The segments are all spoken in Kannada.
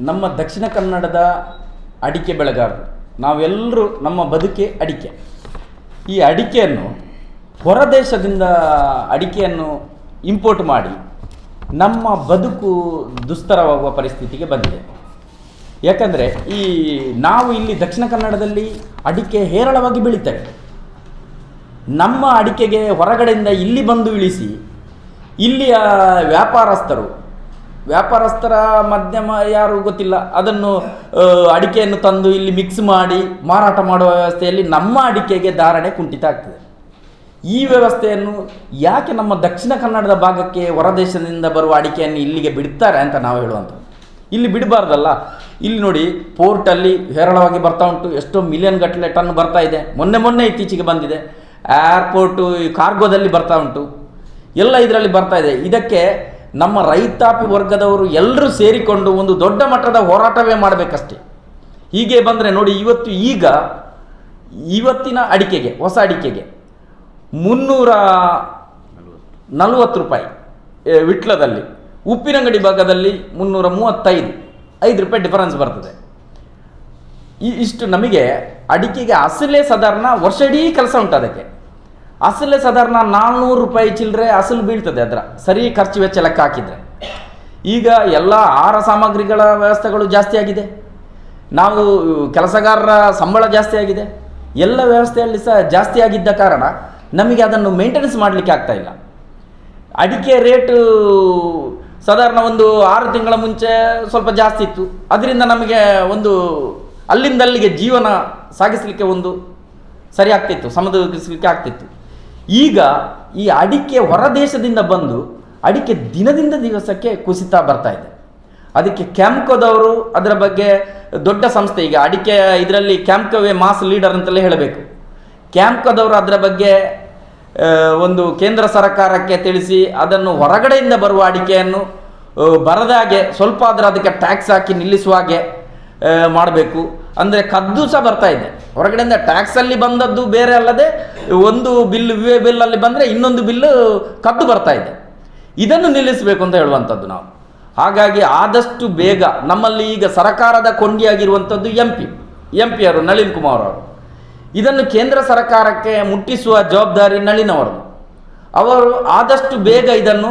ನಮ್ಮ ದಕ್ಷಿಣ ಕನ್ನಡದ ಅಡಿಕೆ ಬೆಳೆಗಾರರು. ನಾವೆಲ್ಲರೂ ನಮ್ಮ ಬದುಕೆ ಅಡಿಕೆ. ಈ ಅಡಿಕೆಯನ್ನು ಹೊರದೇಶದಿಂದ ಅಡಿಕೆಯನ್ನು ಇಂಪೋರ್ಟ್ ಮಾಡಿ ನಮ್ಮ ಬದುಕು ದುಸ್ತರವಾಗುವ ಪರಿಸ್ಥಿತಿಗೆ ಬಂದಿದೆ. ಯಾಕಂದರೆ ಈ ನಾವು ಇಲ್ಲಿ ದಕ್ಷಿಣ ಕನ್ನಡದಲ್ಲಿ ಅಡಿಕೆ ಹೇರಳವಾಗಿ ಬೆಳೀತೇವೆ. ನಮ್ಮ ಅಡಿಕೆಗೆ ಹೊರಗಡೆಯಿಂದ ಇಲ್ಲಿ ಬಂದು ಇಳಿಸಿ ಇಲ್ಲಿಯ ವ್ಯಾಪಾರಸ್ಥರು ವ್ಯಾಪಾರಸ್ಥರ ಮಧ್ಯಮ ಯಾರು ಗೊತ್ತಿಲ್ಲ. ಅದನ್ನು ಅಡಿಕೆಯನ್ನು ತಂದು ಇಲ್ಲಿ ಮಿಕ್ಸ್ ಮಾಡಿ ಮಾರಾಟ ಮಾಡುವ ವ್ಯವಸ್ಥೆಯಲ್ಲಿ ನಮ್ಮ ಅಡಿಕೆಗೆ ಧಾರಣೆ ಕುಂಠಿತ ಆಗ್ತದೆ. ಈ ವ್ಯವಸ್ಥೆಯನ್ನು ಯಾಕೆ ನಮ್ಮ ದಕ್ಷಿಣ ಕನ್ನಡದ ಭಾಗಕ್ಕೆ ಹೊರದೇಶದಿಂದ ಬರುವ ಅಡಿಕೆಯನ್ನು ಇಲ್ಲಿಗೆ ಬಿಡ್ತಾರೆ ಅಂತ ನಾವು ಹೇಳುವಂಥದ್ದು. ಇಲ್ಲಿ ಬಿಡಬಾರ್ದಲ್ಲ. ಇಲ್ಲಿ ನೋಡಿ ಪೋರ್ಟಲ್ಲಿ ಹೇರಳವಾಗಿ ಬರ್ತಾ ಉಂಟು. ಎಷ್ಟೋ ಮಿಲಿಯನ್ ಗಟ್ಟಲೆ ಟನ್ ಬರ್ತಾ ಇದೆ. ಮೊನ್ನೆ ಮೊನ್ನೆ ಇತ್ತೀಚೆಗೆ ಬಂದಿದೆ. ಏರ್ಪೋರ್ಟು ಈ ಕಾರ್ಗೋದಲ್ಲಿ ಬರ್ತಾ ಉಂಟು. ಎಲ್ಲ ಇದರಲ್ಲಿ ಬರ್ತಾ ಇದೆ. ಇದಕ್ಕೆ ನಮ್ಮ ರೈತಾಪಿ ವರ್ಗದವರು ಎಲ್ಲರೂ ಸೇರಿಕೊಂಡು ಒಂದು ದೊಡ್ಡ ಮಟ್ಟದ ಹೋರಾಟವೇ ಮಾಡಬೇಕಷ್ಟೇ. ಹೀಗೆ ಬಂದರೆ ನೋಡಿ ಇವತ್ತು ಈಗ ಇವತ್ತಿನ ಅಡಿಕೆಗೆ, ಹೊಸ ಅಡಿಕೆಗೆ ಮುನ್ನೂರ ನಲವತ್ತು ರೂಪಾಯಿ ವಿಟ್ಲದಲ್ಲಿ, ಉಪ್ಪಿನಂಗಡಿ ಭಾಗದಲ್ಲಿ ಮುನ್ನೂರ ಮೂವತ್ತೈದು, ಐದು ರೂಪಾಯಿ ಡಿಫರೆನ್ಸ್ ಬರ್ತದೆ. ಈ ಇಷ್ಟು ನಮಗೆ ಅಡಿಕೆಗೆ ಅಸಲೇ ಸಾಧಾರಣ ವರ್ಷ ಇಡೀ ಕೆಲಸ ಉಂಟು ಅದಕ್ಕೆ. ಅಸಲೇ ಸಾಧಾರಣ ನಾನ್ನೂರು ರೂಪಾಯಿ ಚಿಲ್ಲರೆ ಅಸಲು ಬೀಳ್ತದೆ ಅದರ. ಸರಿ ಖರ್ಚು ವೆಚ್ಚ ಲೆಕ್ಕ ಹಾಕಿದರೆ. ಈಗ ಎಲ್ಲ ಆಹಾರ ಸಾಮಗ್ರಿಗಳ ವ್ಯವಸ್ಥೆಗಳು ಜಾಸ್ತಿ ಆಗಿದೆ. ನಾವು ಕೆಲಸಗಾರರ ಸಂಬಳ ಜಾಸ್ತಿ ಆಗಿದೆ. ಎಲ್ಲ ವ್ಯವಸ್ಥೆಯಲ್ಲಿ ಸಹ ಜಾಸ್ತಿ ಆಗಿದ್ದ ಕಾರಣ ನಮಗೆ ಅದನ್ನು ಮೇಂಟೆನೆನ್ಸ್ ಮಾಡಲಿಕ್ಕೆ ಆಗ್ತಾ ಇಲ್ಲ. ಅಡಿಕೆ ರೇಟು ಸಾಧಾರಣ ಒಂದು ಆರು ತಿಂಗಳ ಮುಂಚೆ ಸ್ವಲ್ಪ ಜಾಸ್ತಿ ಇತ್ತು. ಅದರಿಂದ ನಮಗೆ ಒಂದು ಅಲ್ಲಿಂದಲ್ಲಿಗೆ ಜೀವನ ಸಾಗಿಸಲಿಕ್ಕೆ ಒಂದು ಸರಿ ಆಗ್ತಿತ್ತು, ಸಮದೂಗಿಸಲಿಕ್ಕೆ ಆಗ್ತಿತ್ತು. ಈಗ ಈ ಅಡಿಕೆ ಹೊರದೇಶದಿಂದ ಬಂದು ಅಡಿಕೆ ದಿನದಿಂದ ದಿವಸಕ್ಕೆ ಕುಸಿತಾ ಬರ್ತಾ ಇದೆ. ಅದಕ್ಕೆ ಕ್ಯಾಂಪ್ಕೋದವರು ಅದರ ಬಗ್ಗೆ ದೊಡ್ಡ ಸಂಸ್ಥೆ, ಈಗ ಅಡಿಕೆ ಇದರಲ್ಲಿ ಕ್ಯಾಂಪ್ಕೋವೇ ಮಾಸ್ ಲೀಡರ್ ಅಂತಲೇ ಹೇಳಬೇಕು. ಕ್ಯಾಂಪ್ಕೋದವರು ಅದರ ಬಗ್ಗೆ ಒಂದು ಕೇಂದ್ರ ಸರ್ಕಾರಕ್ಕೆ ತಿಳಿಸಿ ಅದನ್ನು ಹೊರಗಡೆಯಿಂದ ಬರುವ ಅಡಿಕೆಯನ್ನು ಬರದಾಗೆ ಸ್ವಲ್ಪ ಆದರೂ ಅದಕ್ಕೆ ಟ್ಯಾಕ್ಸ್ ಹಾಕಿ ನಿಲ್ಲಿಸುವ ಹಾಗೆ ಮಾಡಬೇಕು. ಅಂದರೆ ಕದ್ದು ಸಹ ಬರ್ತಾ ಇದೆ. ಹೊರಗಡೆಯಿಂದ ಟ್ಯಾಕ್ಸಲ್ಲಿ ಬಂದದ್ದು ಬೇರೆ ಅಲ್ಲದೆ ಒಂದು ಬಿಲ್ ವಿವೆ ಬಿಲ್ಲಲ್ಲಿ ಬಂದರೆ ಇನ್ನೊಂದು ಬಿಲ್ಲು ಕದ್ದು ಬರ್ತಾ ಇದೆ. ಇದನ್ನು ನಿಲ್ಲಿಸಬೇಕು ಅಂತ ಹೇಳುವಂಥದ್ದು ನಾವು. ಹಾಗಾಗಿ ಆದಷ್ಟು ಬೇಗ ನಮ್ಮಲ್ಲಿ ಈಗ ಸರಕಾರದ ಕೊಂಡಿಯಾಗಿರುವಂಥದ್ದು ಎಂ ಪಿ ಎಂ ಪಿ ಅವರು, ನಳಿನ್ ಕುಮಾರ್ ಅವರು. ಇದನ್ನು ಕೇಂದ್ರ ಸರ್ಕಾರಕ್ಕೆ ಮುಟ್ಟಿಸುವ ಜವಾಬ್ದಾರಿ ನಳಿನ್ ಅವರದು ಅವರು ಆದಷ್ಟು ಬೇಗ ಇದನ್ನು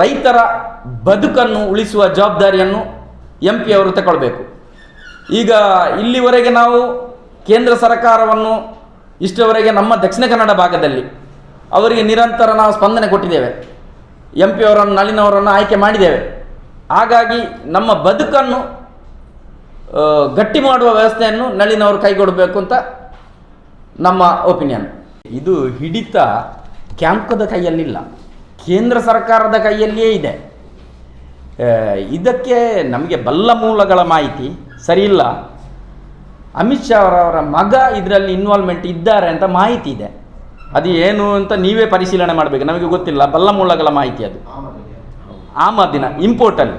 ರೈತರ ಬದುಕನ್ನು ಉಳಿಸುವ ಜವಾಬ್ದಾರಿಯನ್ನು ಎಂ ಪಿ ಅವರು ತಗೊಳ್ಬೇಕು ಈಗ ಇಲ್ಲಿವರೆಗೆ ನಾವು ಕೇಂದ್ರ ಸರ್ಕಾರವನ್ನು ಇಷ್ಟವರೆಗೆ ನಮ್ಮ ದಕ್ಷಿಣ ಕನ್ನಡ ಭಾಗದಲ್ಲಿ ಅವರಿಗೆ ನಿರಂತರ ನಾವು ಸ್ಪಂದನೆ ಕೊಟ್ಟಿದ್ದೇವೆ. ಎಂ ಪಿ ಅವರನ್ನು ನಳಿನವರನ್ನು ಆಯ್ಕೆ ಮಾಡಿದ್ದೇವೆ. ಹಾಗಾಗಿ ನಮ್ಮ ಬದುಕನ್ನು ಗಟ್ಟಿ ಮಾಡುವ ವ್ಯವಸ್ಥೆಯನ್ನು ನಳಿನವರು ಕೈಗೊಡಬೇಕು ಅಂತ ನಮ್ಮ ಒಪಿನಿಯನ್ ಇದು ಹಿಡಿತ ಕ್ಯಾಂಪ್ಕದ ಕೈಯಲ್ಲಿಲ್ಲ. ಕೇಂದ್ರ ಸರ್ಕಾರದ ಕೈಯಲ್ಲಿಯೇ ಇದೆ. ಇದಕ್ಕೆ ನಮಗೆ ಬಲ್ಲ ಮೂಲಗಳ ಮಾಹಿತಿ ಸರಿಯಿಲ್ಲ. ಅಮಿತ್ ಶಾ ಅವರವರ ಮಗ ಇದರಲ್ಲಿ ಇನ್ವಾಲ್ವ್ಮೆಂಟ್ ಇದ್ದಾರೆ ಅಂತ ಮಾಹಿತಿ ಇದೆ. ಅದು ಏನು ಅಂತ ನೀವೇ ಪರಿಶೀಲನೆ ಮಾಡಬೇಕು. ನಮಗೆ ಗೊತ್ತಿಲ್ಲ. ಬಲ್ಲ ಮೂಲಗಳ ಮಾಹಿತಿ ಅದು. ಆಮದಿನ ಇಂಪೋರ್ಟಲ್ಲಿ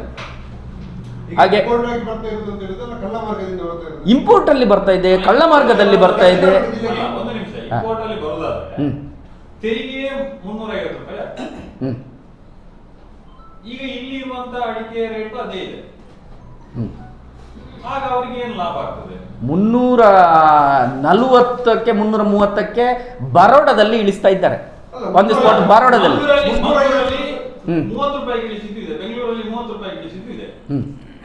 ಹಾಗೆ ಇಂಪೋರ್ಟ್ ಆಗಿ ಬರ್ತಾ ಇರೋದು ಅಂತ ಹೇಳಿದ್ರೆ ಕಳ್ಳ ಮಾರ್ಗದಿಂದ ಬರ್ತಾ ಇರೋದು. ಇಂಪೋರ್ಟಲ್ಲಿ ಬರ್ತಾ ಇದೆ ಕಳ್ಳ ಮಾರ್ಗದಲ್ಲಿ ಬರ್ತಾ ಇದೆ. ಅಲ್ಲ, ಒಂದು ನಿಮಿಷ ಇಂಪೋರ್ಟ್ ಅಲ್ಲಿ ಬರೋದಾದ್ರೆ ಹ್ಮ್. ತೆರಿಗೆ ರೂಪಾಯಿ ಈಗ ಇಲ್ಲಿ ಇರುವಂತ ಅಡಿಕೆ ರೇಟ್ ಅದೇ ಇದೆ. ಮುನ್ನೂರ ನಲವತ್ತಕ್ಕೆ ಮುನ್ನೂರ ಮೂವತ್ತಕ್ಕೆ ಬರೋಡದಲ್ಲಿ ಇಳಿಸ್ತಾ ಇದ್ದಾರೆ. ಒಂದು ಸ್ಪಾಟ್ ಬರೋಡದಲ್ಲಿ.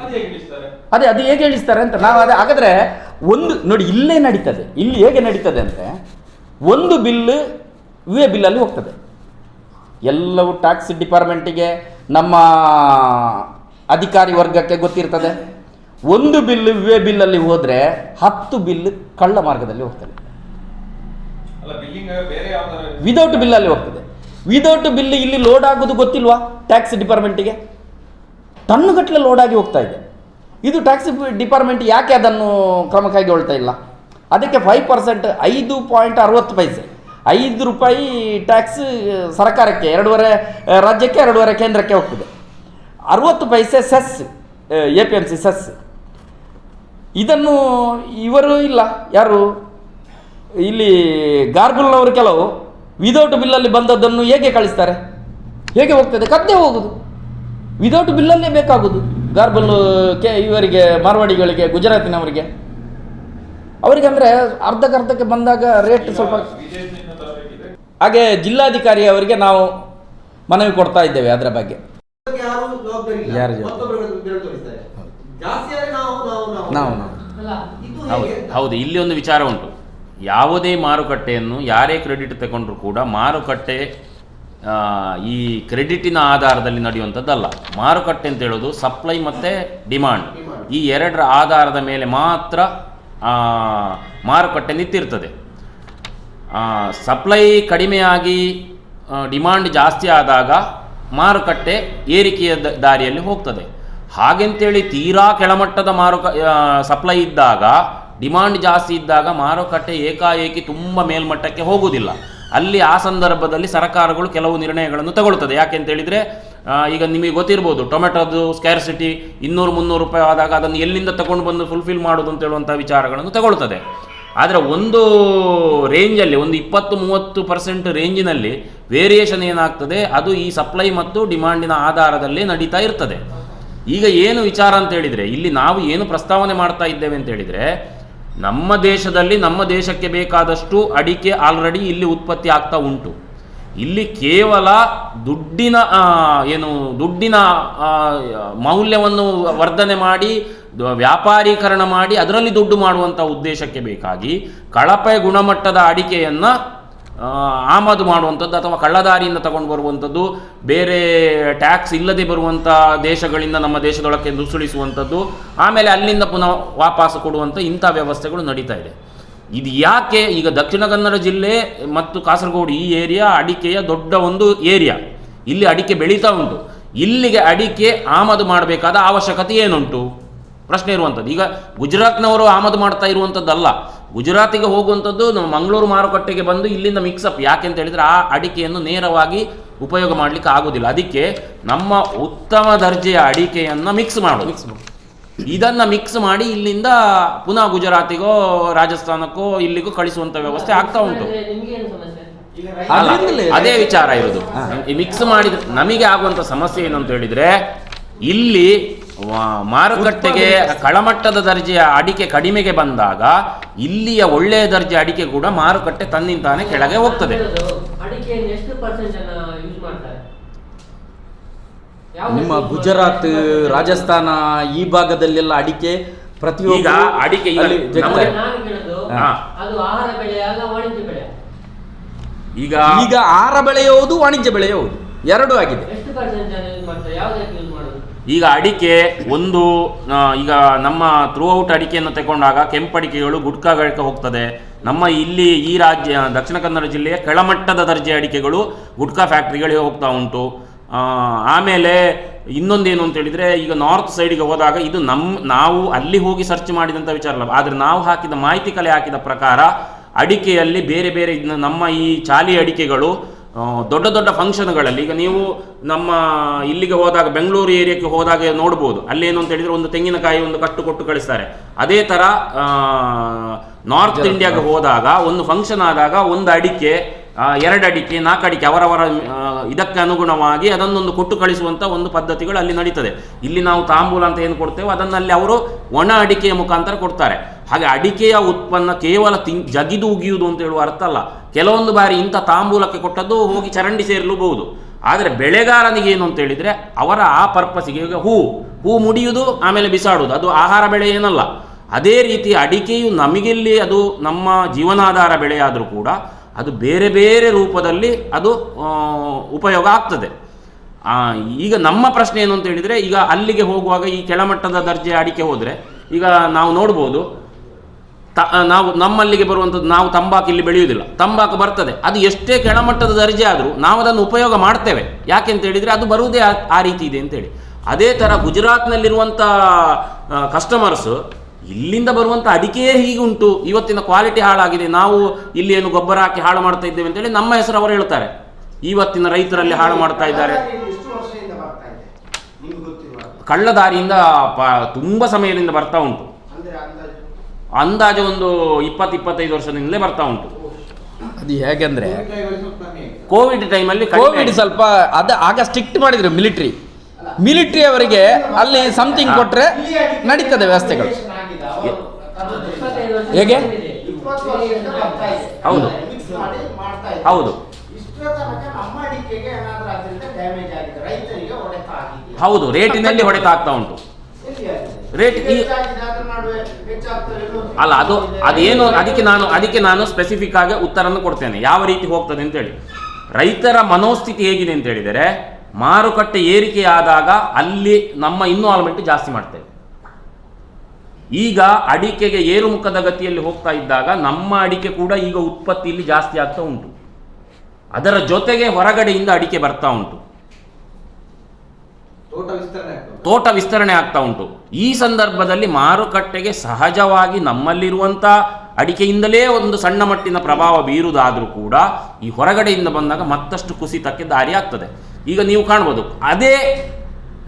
ಅದು ಹೇಗೆ ಇಳಿಸ್ತಾರೆ? ಅದೇ ಅದು ಹೇಗೆ ಇಳಿಸ್ತಾರೆ ಅಂತ ನಾವು ಅದೇ ಹಾಗಾದ್ರೆ ಒಂದು ನೋಡಿ ಇಲ್ಲೇ ನಡೀತದೆ. ಇಲ್ಲಿ ಹೇಗೆ ನಡೀತದೆ ಅಂದರೆ ಒಂದು ಬಿಲ್ ವಿ ಎ ಬಿಲ್ಲಲ್ಲಿ ಹೋಗ್ತದೆ. ಎಲ್ಲವೂ ಟ್ಯಾಕ್ಸ್ ಡಿಪಾರ್ಟ್ಮೆಂಟಿಗೆ ನಮ್ಮ ಅಧಿಕಾರಿ ವರ್ಗಕ್ಕೆ ಗೊತ್ತಿರ್ತದೆ. ಒಂದು ಬಿಲ್ ವಿವೆ ಬಿಲ್ಲಲ್ಲಿ ಹೋದರೆ ಹತ್ತು ಬಿಲ್ ಕಳ್ಳ ಮಾರ್ಗದಲ್ಲಿ ಹೋಗ್ತದೆ. ವಿದೌಟ್ ಬಿಲ್ಲಲ್ಲಿ ಹೋಗ್ತದೆ. ವಿದೌಟ್ ಬಿಲ್ ಇಲ್ಲಿ ಲೋಡ್ ಆಗೋದು ಗೊತ್ತಿಲ್ವಾ? ಟ್ಯಾಕ್ಸ್ ಡಿಪಾರ್ಟ್ಮೆಂಟಿಗೆ ಟನ್ನುಗಟ್ಟಲೆ ಲೋಡ್ ಆಗಿ ಹೋಗ್ತಾ ಇದೆ. ಇದು ಟ್ಯಾಕ್ಸ್ ಡಿಪಾರ್ಟ್ಮೆಂಟ್ ಯಾಕೆ ಅದನ್ನು ಕ್ರಮಕ್ಕಾಗಿ ಹೊಳ್ತಾ ಇಲ್ಲ? ಅದಕ್ಕೆ ಫೈವ್ ಪರ್ಸೆಂಟ್ ಐದು ಪಾಯಿಂಟ್ ಅರವತ್ತು ಪೈಸೆ. ಐದು ರೂಪಾಯಿ ಟ್ಯಾಕ್ಸ್ ಸರ್ಕಾರಕ್ಕೆ ಎರಡೂವರೆ ರಾಜ್ಯಕ್ಕೆ ಎರಡೂವರೆ ಕೇಂದ್ರಕ್ಕೆ ಹೋಗ್ತದೆ. ಅರವತ್ತು ಪೈಸೆ cess A P M C cess ಇದನ್ನು ಇವರು ಇಲ್ಲ ಯಾರು? ಇಲ್ಲಿ ಗಾರ್ಬುಲ್ನವರು ಕೆಲವು ವಿದೌಟ್ ಬಿಲ್ಲಲ್ಲಿ ಬಂದದ್ದನ್ನು ಹೇಗೆ ಕಳಿಸ್ತಾರೆ? ಹೇಗೆ ಹೋಗ್ತದೆ? ಕದ್ದೇ ಹೋಗುದು. ವಿದೌಟ್ ಬಿಲ್ಲಲ್ಲೇ ಬೇಕಾಗುದು. ಗಾರ್ಬಲ್ ಕೆ ಇವರಿಗೆ ಮಾರ್ವಾಡಿಗಳಿಗೆ ಗುಜರಾತಿನವರಿಗೆ. ಅವರಿಗೆ ಅಂದರೆ ಅರ್ಧಕ್ಕರ್ಧಕ್ಕೆ ಬಂದಾಗ ರೇಟ್ ಸ್ವಲ್ಪ ಹಾಗೆ ಜಿಲ್ಲಾಧಿಕಾರಿ ಅವರಿಗೆ ನಾವು ಮನವಿ ಕೊಡ್ತಾ ಇದ್ದೇವೆ ಅದರ ಬಗ್ಗೆ. ನಾವು ಹೌದು ಹೌದು ಇಲ್ಲಿ ಒಂದು ವಿಚಾರ ಉಂಟು. ಯಾವುದೇ ಮಾರುಕಟ್ಟೆಯನ್ನು ಯಾರೇ ಕ್ರೆಡಿಟ್ ತಗೊಂಡ್ರು ಕೂಡ ಮಾರುಕಟ್ಟೆ ಆ, ಈ ಕ್ರೆಡಿಟಿನ ಆಧಾರದಲ್ಲಿ ನಡೆಯುವಂಥದ್ದಲ್ಲ. ಮಾರುಕಟ್ಟೆ ಅಂತ ಹೇಳೋದು ಸಪ್ಲೈ ಮತ್ತು ಡಿಮಾಂಡ್. ಈ ಎರಡರ ಆಧಾರದ ಮೇಲೆ ಮಾತ್ರ ಆ, ಮಾರುಕಟ್ಟೆ ನಿಂತಿರ್ತದೆ. ಸಪ್ಲೈ ಕಡಿಮೆಯಾಗಿ ಡಿಮಾಂಡ್ ಜಾಸ್ತಿ ಆದಾಗ ಮಾರುಕಟ್ಟೆ ಏರಿಕೆಯ ದಾರಿಯಲ್ಲಿ ಹೋಗ್ತದೆ. ಹಾಗೆಂತೇಳಿ ತೀರಾ ಕೆಳಮಟ್ಟದ ಮಾರುಕ ಸಪ್ಲೈ ಇದ್ದಾಗ ಡಿಮಾಂಡ್ ಜಾಸ್ತಿ ಇದ್ದಾಗ ಮಾರುಕಟ್ಟೆ ಏಕಾಏಕಿ ತುಂಬ ಮೇಲ್ಮಟ್ಟಕ್ಕೆ ಹೋಗುವುದಿಲ್ಲ. ಅಲ್ಲಿ ಆ ಸಂದರ್ಭದಲ್ಲಿ ಸರ್ಕಾರಗಳು ಕೆಲವು ನಿರ್ಣಯಗಳನ್ನು ತಗೊಳ್ತದೆ. ಯಾಕೆ ಅಂತ ಹೇಳಿದರೆ ಈಗ ನಿಮಗೆ ಗೊತ್ತಿರ್ಬೋದು, ಟೊಮೆಟೊದು ಸ್ಕ್ಯಾರ್ಸಿಟಿ ಇನ್ನೂರು ಮುನ್ನೂರು ರೂಪಾಯಿ ಆದಾಗ ಅದನ್ನು ಎಲ್ಲಿಂದ ತಗೊಂಡು ಬಂದು ಫುಲ್ಫಿಲ್ ಮಾಡೋದು ಅಂತ ಹೇಳುವಂಥ ವಿಚಾರಗಳನ್ನು ತಗೊಳ್ತದೆ. ಆದರೆ ಒಂದು ರೇಂಜಲ್ಲಿ ಒಂದು ಇಪ್ಪತ್ತು, ಮೂವತ್ತು ಪರ್ಸೆಂಟ್ ರೇಂಜಿನಲ್ಲಿ ವೇರಿಯೇಷನ್ ಏನಾಗ್ತದೆ, ಅದು ಈ ಸಪ್ಲೈ ಮತ್ತು ಡಿಮಾಂಡಿನ ಆಧಾರದಲ್ಲಿ ನಡೀತಾ ಇರ್ತದೆ. ಈಗ ಏನು ವಿಚಾರ ಅಂತ ಹೇಳಿದರೆ, ಇಲ್ಲಿ ನಾವು ಏನು ಪ್ರಸ್ತಾವನೆ ಮಾಡ್ತಾ ಇದ್ದೇವೆ ಅಂತ ಹೇಳಿದರೆ, ನಮ್ಮ ದೇಶದಲ್ಲಿ ನಮ್ಮ ದೇಶಕ್ಕೆ ಬೇಕಾದಷ್ಟು ಅಡಿಕೆ ಆಲ್ರೆಡಿ ಇಲ್ಲಿ ಉತ್ಪತ್ತಿ ಆಗ್ತಾ ಉಂಟು. ಇಲ್ಲಿ ಕೇವಲ ದುಡ್ಡಿನ ಏನು, ದುಡ್ಡಿನ ಮೌಲ್ಯವನ್ನು ವರ್ಧನೆ ಮಾಡಿ ವ್ಯಾಪಾರೀಕರಣ ಮಾಡಿ, ಅದರಲ್ಲಿ ದುಡ್ಡು ಮಾಡುವಂಥ ಉದ್ದೇಶಕ್ಕೆ ಬೇಕಾಗಿ ಕಳಪೆ ಗುಣಮಟ್ಟದ ಅಡಿಕೆಯನ್ನು ಆಮದು ಮಾಡುವಂಥದ್ದು ಅಥವಾ ಕಳ್ಳದಾರಿಯಿಂದ ತಗೊಂಡು ಬರುವಂಥದ್ದು, ಬೇರೆ ಟ್ಯಾಕ್ಸ್ ಇಲ್ಲದೆ ಬರುವಂಥ ದೇಶಗಳಿಂದ ನಮ್ಮ ದೇಶದೊಳಕ್ಕೆ ನುಸುಳಿಸುವಂಥದ್ದು ಆಮೇಲೆ ಅಲ್ಲಿಂದ ಪುನಃ ವಾಪಸ್ ಕೊಡುವಂಥ ಇಂಥ ವ್ಯವಸ್ಥೆಗಳು ನಡೀತಾ ಇದೆ. ಇದು ಯಾಕೆ? ಈಗ ದಕ್ಷಿಣ ಕನ್ನಡ ಜಿಲ್ಲೆ ಮತ್ತು ಕಾಸರಗೋಡು ಈ ಏರಿಯಾ ಅಡಿಕೆಯ ದೊಡ್ಡ ಒಂದು ಏರಿಯಾ. ಇಲ್ಲಿ ಅಡಿಕೆ ಬೆಳೀತಾ ಉಂಟು. ಇಲ್ಲಿಗೆ ಅಡಿಕೆ ಆಮದು ಮಾಡಬೇಕಾದ ಅವಶ್ಯಕತೆ ಏನುಂಟು? ಪ್ರಶ್ನೆ ಇರುವಂಥದ್ದು. ಈಗ ಗುಜರಾತ್ನವರು ಆಮದು ಮಾಡ್ತಾ ಇರುವಂಥದ್ದಲ್ಲ ಗುಜರಾತಿಗೆ ಹೋಗುವಂಥದ್ದು ನಮ್ಮ ಮಂಗಳೂರು ಮಾರುಕಟ್ಟೆಗೆ ಬಂದು ಇಲ್ಲಿಂದ ಮಿಕ್ಸಪ್ ಯಾಕೆ ಅಂತ ಹೇಳಿದರೆ ಆ ಅಡಿಕೆಯನ್ನು ನೇರವಾಗಿ ಉಪಯೋಗ ಮಾಡಲಿಕ್ಕೆ ಆಗೋದಿಲ್ಲ. ಅದಕ್ಕೆ ನಮ್ಮ ಉತ್ತಮ ದರ್ಜೆಯ ಅಡಿಕೆಯನ್ನು ಮಿಕ್ಸ್ ಮಾಡೋದು. ಇದನ್ನ ಮಿಕ್ಸ್ ಮಾಡಿ ಇಲ್ಲಿಂದ ಪುನಃ ಗುಜರಾತಿಗೋ ರಾಜಸ್ಥಾನಕ್ಕೋ ಇಲ್ಲಿಗೂ ಕಳಿಸುವಂಥ ವ್ಯವಸ್ಥೆ ಆಗ್ತಾ ಉಂಟು. ಅದೇ ವಿಚಾರ ಇರೋದು. ಈ ಮಿಕ್ಸ್ ಮಾಡಿದ ನಮಗೆ ಆಗುವಂಥ ಸಮಸ್ಯೆ ಏನು ಅಂತ ಹೇಳಿದ್ರೆ ಇಲ್ಲಿ ಮಾರುಕಟ್ಟೆಗೆ ಕಳಮಟ್ಟದ ದರ್ಜೆಯ ಅಡಿಕೆ ಕಡಿಮೆಗೆ ಬಂದಾಗ ಇಲ್ಲಿಯ ಒಳ್ಳೆಯ ದರ್ಜೆ ಅಡಿಕೆ ಕೂಡ ಮಾರುಕಟ್ಟೆ ತನ್ನಿಂತಾನೆ ಕೆಳಗೆ ಹೋಗ್ತದೆ. ಅಡಿಕೆಯನ್ನು ಎಷ್ಟು ಪರ್ಸೆಂಟ್ ಜನ ಯೂಸ್ ಮಾಡ್ತಾರೆ? ನಿಮ್ಮ ಗುಜರಾತ್ ರಾಜಸ್ಥಾನ ಈ ಭಾಗದಲ್ಲೆಲ್ಲ ಅಡಿಕೆ ಪ್ರತಿಯೊಂದು ಈಗ ಅಡಿಕೆ ಈಗ ಅಲ್ಲಿ ನಮಗೆ- ಹಾ. ಅದು ಆಹಾರ ಬೆಳೆ ವಾಣಿಜ್ಯ ಬೆಳೆ. ಈಗ ಈಗ ಆಹಾರ ಬೆಳೆಯೋದು ಹೌದು ವಾಣಿಜ್ಯ ಬೆಳೆಯುವುದು. ಎರಡು ಎರಡೂ ಆಗಿದೆ ಈಗ ಅಡಿಕೆ ಒಂದು ಈಗ ನಮ್ಮ ಥ್ರೂ ಔಟ್ ಅಡಿಕೆಯನ್ನು ತಗೊಂಡಾಗ ಕೆಂಪಡಿಕೆಗಳು ಗುಟ್ಕಾಗಳಿಗೆ ಹೋಗ್ತದೆ. ನಮ್ಮ ಇಲ್ಲಿ ಈ ರಾಜ್ಯ, ದಕ್ಷಿಣ ಕನ್ನಡ ಜಿಲ್ಲೆಯ ಕೆಳಮಟ್ಟದ ದರ್ಜೆ ಅಡಿಕೆಗಳು ಗುಟ್ಕಾ ಫ್ಯಾಕ್ಟ್ರಿಗಳಿಗೆ ಹೋಗ್ತಾ ಉಂಟು. ಆಮೇಲೆ ಇನ್ನೊಂದೇನು ಅಂತ ಹೇಳಿದರೆ ಈಗ ನಾರ್ತ್ ಸೈಡಿಗೆ ಹೋದಾಗ ಇದು ನಮ್ಮ ನಾವು ಅಲ್ಲಿ ಹೋಗಿ ಸರ್ಚ್ ಮಾಡಿದಂಥ ವಿಚಾರ ಅಲ್ಲ. ಆದರೆ ನಾವು ಹಾಕಿದ ಮಾಹಿತಿ ಕಲೆ ಹಾಕಿದ ಪ್ರಕಾರ ಅಡಿಕೆಯಲ್ಲಿ ಬೇರೆ ಬೇರೆ ನಮ್ಮ ಈ ಚಾಲಿ ಅಡಿಕೆಗಳು ದೊಡ್ಡ ದೊಡ್ಡ ಫಂಕ್ಷನ್ಗಳಲ್ಲಿ ಈಗ ನೀವು ನಮ್ಮ ಇಲ್ಲಿಗೆ ಹೋದಾಗ ಬೆಂಗಳೂರು ಏರಿಯಾಕ್ಕೆ ಹೋದಾಗ ನೋಡ್ಬೋದು. ಅಲ್ಲೇನು ಅಂತ ಹೇಳಿದ್ರೆ ಒಂದು ತೆಂಗಿನಕಾಯಿ ಒಂದು ಕಟ್ಟು ಕೊಟ್ಟು ಕಳಿಸ್ತಾರೆ. ಅದೇ ಥರ ನಾರ್ತ್ ಇಂಡಿಯಾಗೆ ಹೋದಾಗ ಒಂದು ಫಂಕ್ಷನ್ ಆದಾಗ ಒಂದು ಅಡಿಕೆ ಎರಡು ಅಡಿಕೆ ನಾಲ್ಕು ಅಡಿಕೆ ಅವರವರ ಇದಕ್ಕೆ ಅನುಗುಣವಾಗಿ ಅದನ್ನೊಂದು ಕೊಟ್ಟು ಕಳಿಸುವಂಥ ಒಂದು ಪದ್ಧತಿಗಳು ಅಲ್ಲಿ ನಡೀತದೆ. ಇಲ್ಲಿ ನಾವು ತಾಂಬೂಲ ಅಂತ ಏನು ಕೊಡ್ತೇವೆ ಅದನ್ನಲ್ಲಿ ಅವರು ಒಣ ಅಡಿಕೆಯ ಮುಖಾಂತರ ಕೊಡ್ತಾರೆ. ಹಾಗೆ ಅಡಿಕೆಯ ಉತ್ಪನ್ನ ಕೇವಲ ತಿನ್, ಜಗಿದು ಉಗಿಯುವುದು ಅಂತ ಹೇಳುವ ಅರ್ಥ ಅಲ್ಲ. ಕೆಲವೊಂದು ಬಾರಿ ಇಂಥ ತಾಂಬೂಲಕ್ಕೆ ಕೊಟ್ಟದ್ದು ಹೋಗಿ ಚರಂಡಿ ಸೇರಲೂಬಹುದು. ಆದರೆ ಬೆಳೆಗಾರನಿಗೆ ಏನು ಅಂತ ಹೇಳಿದರೆ ಅವರ ಆ ಪರ್ಪಸ್ಸಿಗೆ ಈಗ ಹೂ ಹೂ ಮುಡಿಯುವುದು, ಆಮೇಲೆ ಬಿಸಾಡುವುದು. ಅದು ಆಹಾರ ಬೆಳೆ ಏನಲ್ಲ. ಅದೇ ರೀತಿ ಅಡಿಕೆಯು ನಮಗೆಲ್ಲಿ ಅದು ನಮ್ಮ ಜೀವನಾಧಾರ ಬೆಳೆಯಾದರೂ ಕೂಡ ಅದು ಬೇರೆ ಬೇರೆ ರೂಪದಲ್ಲಿ ಅದು ಉಪಯೋಗ ಆಗ್ತದೆ. ಈಗ ನಮ್ಮ ಪ್ರಶ್ನೆ ಏನು ಅಂತ ಹೇಳಿದರೆ ಈಗ ಅಲ್ಲಿಗೆ ಹೋಗುವಾಗ ಈ ಕೆಳಮಟ್ಟದ ದರ್ಜೆ ಅಡಿಕೆ ಹೋದರೆ ಈಗ ನಾವು ನೋಡ್ಬೋದು ತ ನಾವು ನಮ್ಮಲ್ಲಿಗೆ ಬರುವಂಥದ್ದು ನಾವು ತಂಬಾಕು ಇಲ್ಲಿ ಬೆಳೆಯುವುದಿಲ್ಲ. ತಂಬಾಕು ಬರ್ತದೆ. ಅದು ಎಷ್ಟೇ ಕೆಳಮಟ್ಟದ ದರ್ಜೆ ಆದರೂ ನಾವು ಅದನ್ನು ಉಪಯೋಗ ಮಾಡ್ತೇವೆ. ಯಾಕೆ ಅಂತ ಹೇಳಿದರೆ ಅದು ಬರುವುದೇ ಆ- ರೀತಿ ಇದೆ ಅಂತೇಳಿ ಅದೇ ಥರ ಗುಜರಾತ್ನಲ್ಲಿರುವಂಥ ಕಸ್ಟಮರ್ಸ್ ಇಲ್ಲಿಂದ ಬರುವಂಥ ಅಡಿಕೆಯೇ ಉಂಟು. ಇವತ್ತಿನ ಕ್ವಾಲಿಟಿ ಹಾಳಾಗಿದೆ. ನಾವು ಇಲ್ಲಿ ಏನು ಗೊಬ್ಬರ ಹಾಕಿ ಹಾಳು ಮಾಡ್ತಾ ಇದ್ದೇವೆ ಅಂತೇಳಿ ನಮ್ಮ ಹೆಸರು ಅವರು ಹೇಳ್ತಾರೆ. ಇವತ್ತಿನ ರೈತರಲ್ಲಿ ಹಾಳು ಮಾಡ್ತಾ ಇದ್ದಾರೆ. ಕಳ್ಳದಾರಿಯಿಂದ ಪ ತುಂಬ ಸಮಯದಿಂದ ಬರ್ತಾ ಉಂಟು. ಅಂದಾಜು ಒಂದು ಇಪ್ಪತ್ತು ಇಪ್ಪತ್ತೈದು ವರ್ಷದಿಂದಲೇ ಬರ್ತಾ ಉಂಟು. ಅದು ಹೇಗೆಂದ್ರೆ. ಕೋವಿಡ್ ಟೈಮಲ್ಲಿ ಕೋವಿಡ್ ಸ್ವಲ್ಪ ಅದು ಆಗ ಸ್ಟ್ರಿಕ್ಟ್ ಮಾಡಿದ್ರು ಮಿಲಿಟ್ರಿ ಮಿಲಿಟ್ರಿ ಅವರಿಗೆ ಅಲ್ಲಿ ಸಮಥಿಂಗ್ ಕೊಟ್ಟರೆ ನಡೀತದೆ ವ್ಯವಸ್ಥೆಗಳು. ಹೇಗೆ? ಹೌದು. ಹೌದು. ಇಷ್ಟರ ತನಕ ನಮ್ಮ ಅಡಿಕೆಗೆ ಏನಾದ್ರೂ ಅದರಿಂದ ಡ್ಯಾಮೇಜ್ ಆಗಿದೆ ರೈತರಿಗೆ ಹೊಡೆತ ಆಗಿದೆ ಹೌದು ರೇಟಿನಲ್ಲಿ ಹೊಡೆತ ಆಗ್ತಾ ಉಂಟು. ರೇಟ್ ಈ- ಅಲ್ಲ, ಅದು, ಅದೇನು, ಅದಕ್ಕೆ ನಾನು ಅದಕ್ಕೆ ನಾನು ಸ್ಪೆಸಿಫಿಕ್ ಆಗಿ ಉತ್ತರವನ್ನು ಕೊಡ್ತೇನೆ. ಯಾವ ರೀತಿ ಹೋಗ್ತದೆ ಅಂತೇಳಿ. ರೈತರ ಮನೋಸ್ಥಿತಿ ಹೇಗಿದೆ ಅಂತ ಹೇಳಿದರೆ ಮಾರುಕಟ್ಟೆ ಏರಿಕೆಯಾದಾಗ ಅಲ್ಲಿ ನಮ್ಮ ಇನ್ವಾಲ್ವ್ಮೆಂಟ್ ಜಾಸ್ತಿ ಮಾಡ್ತೇವೆ. ಈಗ ಅಡಿಕೆಗೆ ಏರುಮುಖದ ಗತಿಯಲ್ಲಿ ಹೋಗ್ತಾ ಇದ್ದಾಗ ನಮ್ಮ ಅಡಿಕೆ ಕೂಡ ಈಗ ಉತ್ಪತ್ತಿ ಇಲ್ಲಿ ಜಾಸ್ತಿ ಆಗ್ತಾ ಉಂಟು. ಅದರ ಜೊತೆಗೆ ಹೊರಗಡೆಯಿಂದ ಅಡಿಕೆ ಬರ್ತಾ ಉಂಟು. ತೋಟ ವಿಸ್ತರಣೆ ಆಗ್ತಾ ಉಂಟು. ಈ ಸಂದರ್ಭದಲ್ಲಿ ಮಾರುಕಟ್ಟೆಗೆ ಸಹಜವಾಗಿ ನಮ್ಮಲ್ಲಿರುವಂಥ ಅಡಿಕೆಯಿಂದಲೇ ಒಂದು ಸಣ್ಣ ಮಟ್ಟಿನ ಪ್ರಭಾವ ಬೀರುವುದಾದರೂ ಕೂಡ ಈ ಹೊರಗಡೆಯಿಂದ ಬಂದಾಗ ಮತ್ತಷ್ಟು ಕುಸಿತಕ್ಕೆ ದಾರಿ ಆಗ್ತದೆ ಈಗ ನೀವು ಕಾಣ್ಬೋದು, ಅದೇ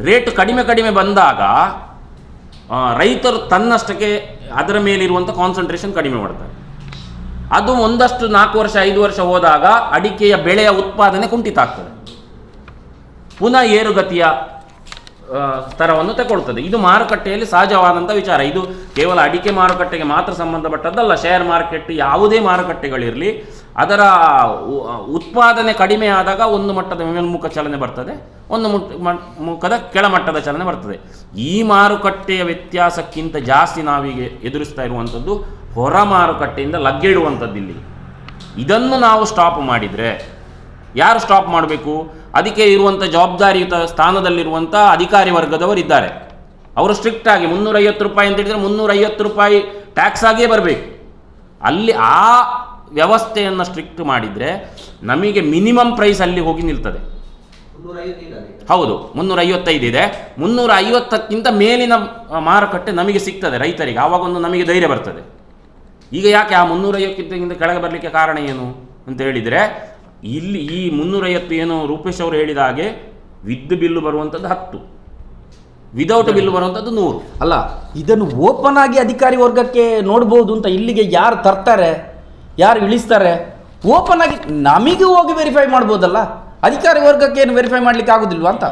ರೇಟ್ ಕಡಿಮೆ ಕಡಿಮೆ ಬಂದಾಗ ರೈತರು ತನ್ನಷ್ಟಕ್ಕೆ ಅದರ ಮೇಲಿರುವಂಥ ಕಾನ್ಸಂಟ್ರೇಷನ್ ಕಡಿಮೆ ಮಾಡ್ತಾರೆ. ಅದು ಒಂದಷ್ಟು ನಾಲ್ಕು ವರ್ಷ, ಐದು ವರ್ಷ ಹೋದಾಗ ಅಡಿಕೆಯ ಬೆಳೆಯ ಉತ್ಪಾದನೆ ಕುಂಠಿತ ಆಗ್ತದೆ. ಪುನಃ ಏರುಗತಿಯ ಸ್ತರವನ್ನು ತಗೊಳ್ತದೆ. ಇದು ಮಾರುಕಟ್ಟೆಯಲ್ಲಿ ಸಹಜವಾದಂಥ ವಿಚಾರ. ಇದು ಕೇವಲ ಅಡಿಕೆ ಮಾರುಕಟ್ಟೆಗೆ ಮಾತ್ರ ಸಂಬಂಧಪಟ್ಟದ್ದಲ್ಲ ಶೇರ್ ಮಾರ್ಕೆಟ್ ಯಾವುದೇ ಮಾರುಕಟ್ಟೆಗಳಿರಲಿ, ಅದರ ಉತ್ಪಾದನೆ ಕಡಿಮೆ ಆದಾಗ ಒಂದು ಮಟ್ಟದ ಮೇಲ್ಮುಖ ಚಲನೆ ಬರ್ತದೆ, ಒಂದು ಮುಖದ ಕೆಳಮಟ್ಟದ ಚಲನೆ ಬರ್ತದೆ. ಈ ಮಾರುಕಟ್ಟೆಯ ವ್ಯತ್ಯಾಸಕ್ಕಿಂತ ಜಾಸ್ತಿ ನಾವೀಗ ಎದುರಿಸ್ತಾ ಇರುವಂಥದ್ದು ಹೊರ ಮಾರುಕಟ್ಟೆಯಿಂದ ಲಗ್ಗೆ ಇಡುವಂಥದ್ದು ಇಲ್ಲಿ ಇದನ್ನು ನಾವು ಸ್ಟಾಪ್ ಮಾಡಿದರೆ ಯಾರು ಸ್ಟಾಪ್ ಮಾಡಬೇಕು? ಅದಕ್ಕೆ ಇರುವಂಥ ಜವಾಬ್ದಾರಿಯುತ ಸ್ಥಾನದಲ್ಲಿರುವಂಥ ಅಧಿಕಾರಿ ವರ್ಗದವರಿದ್ದಾರೆ ಅವರು ಸ್ಟ್ರಿಕ್ಟ್ ಆಗಿ ಮುನ್ನೂರೈವತ್ತು ರೂಪಾಯಿ ಅಂತ ಹೇಳಿದರೆ ಮುನ್ನೂರೈವತ್ತು ರೂಪಾಯಿ ಟ್ಯಾಕ್ಸ್ ಆಗಿಯೇ ಬರಬೇಕು. ಅಲ್ಲಿ ಆ ವ್ಯವಸ್ಥೆಯನ್ನು ಸ್ಟ್ರಿಕ್ಟ್ ಮಾಡಿದರೆ ನಮಗೆ ಮಿನಿಮಮ್ ಪ್ರೈಸ್ ಅಲ್ಲಿ ಹೋಗಿ ನಿಲ್ತದೆ. ಹೌದು ಮುನ್ನೂರ ಐವತ್ತೈದು ಇದೆ. ಮುನ್ನೂರ ಐವತ್ತಕ್ಕಿಂತ ಮೇಲಿನ ಮಾರುಕಟ್ಟೆ ನಮಗೆ ಸಿಗ್ತದೆ ರೈತರಿಗೆ. ಆವಾಗ ಒಂದು ನಮಗೆ ಧೈರ್ಯ ಬರ್ತದೆ. ಈಗ ಯಾಕೆ ಆ ಮುನ್ನೂರೈವತ್ತಕ್ಕಿಂತ ಕೆಳಗೆ ಬರಲಿಕ್ಕೆ ಕಾರಣ ಏನು ಅಂತ ಹೇಳಿದರೆ ಇಲ್ಲಿ ಈ ಮುನ್ನೂರೈವತ್ತು ಏನು ರೂಪೇಶ್ ಅವರು ಹೇಳಿದ ಹಾಗೆ ವಿದ್ ಬಿಲ್ಲು ಬರುವಂಥದ್ದು ಹತ್ತು. ವಿದೌಟ್ ಬಿಲ್ಲು ಬರುವಂಥದ್ದು ನೂರು. ಅಲ್ಲ ಇದನ್ನು ಓಪನ್ ಆಗಿ ಅಧಿಕಾರಿ ವರ್ಗಕ್ಕೆ ನೋಡ್ಬೋದು ಅಂತ ಇಲ್ಲಿಗೆ ಯಾರು ತರ್ತಾರೆ ಯಾರು ಇಳಿಸ್ತಾರೆ? ಓಪನ್ ಆಗಿ ನಮಗೆ ಹೋಗಿ ವೆರಿಫೈ ಮಾಡ್ಬೋದಲ್ಲ? ಅಧಿಕಾರಿ ವರ್ಗಕ್ಕೆ ಏನು ವೆರಿಫೈ ಮಾಡ್ಲಿಕ್ಕೆ ಆಗೋದಿಲ್ವಾ ಅಂತ?